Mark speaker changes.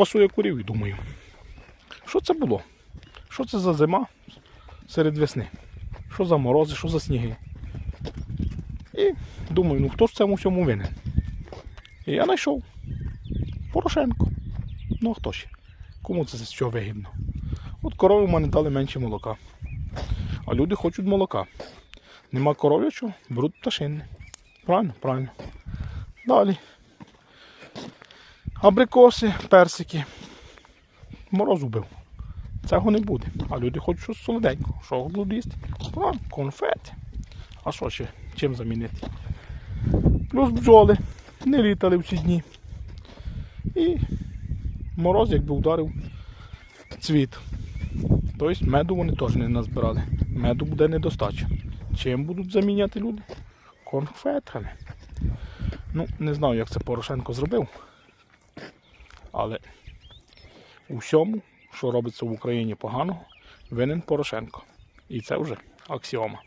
Speaker 1: пасує курів і думаю, що це було? Що це за зима серед весни? Що за морози, що за сніги? І думаю, ну хто ж цьому всьому винен? І я знайшов Порошенко. Ну а хто ще? Кому це з чого вигідно? От корови в мене дали менше молока. А люди хочуть молока. Нема коров'ячого, беруть пташини. Правильно? Правильно. Далі. Абрикоси, персики. Мороз убив. Цього не буде. А люди хочуть щось солоденького. Що будуть їсти? Правильно, конфети. А що ще? Чим замінити? Плюс бджоли. Не літали в ці дні. І мороз, якби ударив цвіт. Тобто меду вони теж не назбирали. Меду буде недостача. Чим будуть заміняти люди? Конфетами. Ну, не знаю, як це Порошенко зробив. Але у всьому, що робиться в Україні поганого, винен Порошенко. І це вже аксіома.